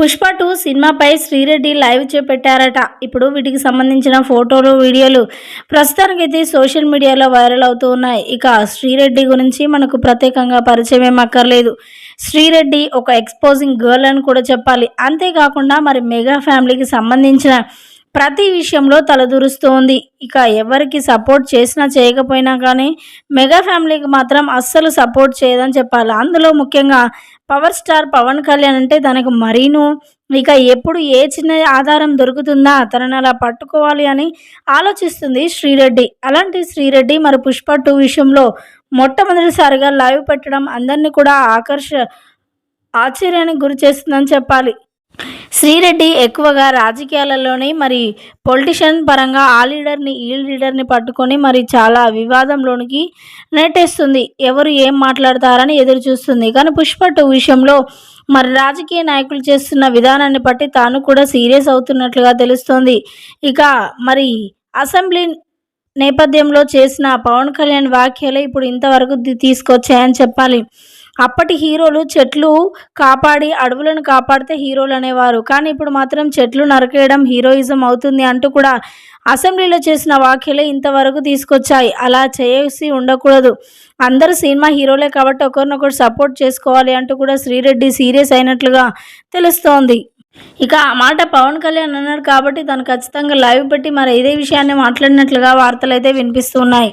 Pushpa two సినిమాపై Sri Reddy live చేపెట్టారట. ఇప్పుడు వీటికి సంబంధించిన ఫోటోలు వీడియోలు ప్రస్తుతానికైతే సోషల్ మీడియాలో వైరల్ అవుతూ ఉన్నాయి. ఇక శ్రీరెడ్డి గురించి మనకు ప్రత్యేకంగా పరిచయం ఏం అక్కర్లేదు. శ్రీరెడ్డి ఒక ఎక్స్పోజింగ్ గర్ల్ అని కూడా చెప్పాలి. అంతేకాకుండా మరి మెగా ఫ్యామిలీకి సంబంధించిన ప్రతి విషయంలో తలదూరుస్తోంది. ఇక ఎవరికి సపోర్ట్ చేసినా చేయకపోయినా కానీ మెగా ఫ్యామిలీకి మాత్రం అస్సలు సపోర్ట్ చేయదని చెప్పాలి. అందులో ముఖ్యంగా పవర్ స్టార్ పవన్ కళ్యాణ్ అంటే తనకు మరీను. ఇక ఎప్పుడు ఏ చిన్న ఆధారం దొరుకుతుందా? తనని అలా పట్టుకోవాలి అని ఆలోచిస్తుంది శ్రీరెడ్డి. అలాంటి శ్రీరెడ్డి మరి పుష్ప టూ విషయంలో మొట్టమొదటిసారిగా లైవ్ పెట్టడం అందరినీ కూడా ఆకర్ష ఆశ్చర్యానికి గురి చేస్తుందని చెప్పాలి. శ్రీరెడ్డి ఎక్కువగా రాజకీయాలలోనే మరి పొలిటిషియన్ పరంగా ఆ లీడర్ని ఈ లీడర్ని పట్టుకొని మరి చాలా వివాదంలోనికి నెట్టేస్తుంది. ఎవరు ఏం మాట్లాడతారని ఎదురు చూస్తుంది. కానీ పుష్ప టూ విషయంలో మరి రాజకీయ నాయకులు చేస్తున్న విధానాన్ని బట్టి తాను కూడా సీరియస్ అవుతున్నట్లుగా తెలుస్తోంది. ఇక మరి అసెంబ్లీ నేపథ్యంలో చేసిన పవన్ కళ్యాణ్ వ్యాఖ్యలు ఇప్పుడు ఇంతవరకు తీసుకొచ్చాయని చెప్పాలి. అప్పటి హీరోలు చెట్లు కాపాడి అడవులను కాపాడితే హీరోలు అనేవారు. కానీ ఇప్పుడు మాత్రం చెట్లు నరికేయడం హీరోయిజం అవుతుంది అంటూ కూడా అసెంబ్లీలో చేసిన వ్యాఖ్యలే ఇంతవరకు తీసుకొచ్చాయి. అలా చేసి ఉండకూడదు. అందరూ సినిమా హీరోలే కాబట్టి ఒకరినొకరు సపోర్ట్ చేసుకోవాలి అంటూ కూడా శ్రీరెడ్డి సీరియస్ అయినట్లుగా తెలుస్తోంది. ఇక ఆ మాట పవన్ కళ్యాణ్ అన్నాడు కాబట్టి తను ఖచ్చితంగా లైవ్ పెట్టి మరి ఇదే విషయాన్ని మాట్లాడినట్లుగా వార్తలు అయితే వినిపిస్తున్నాయి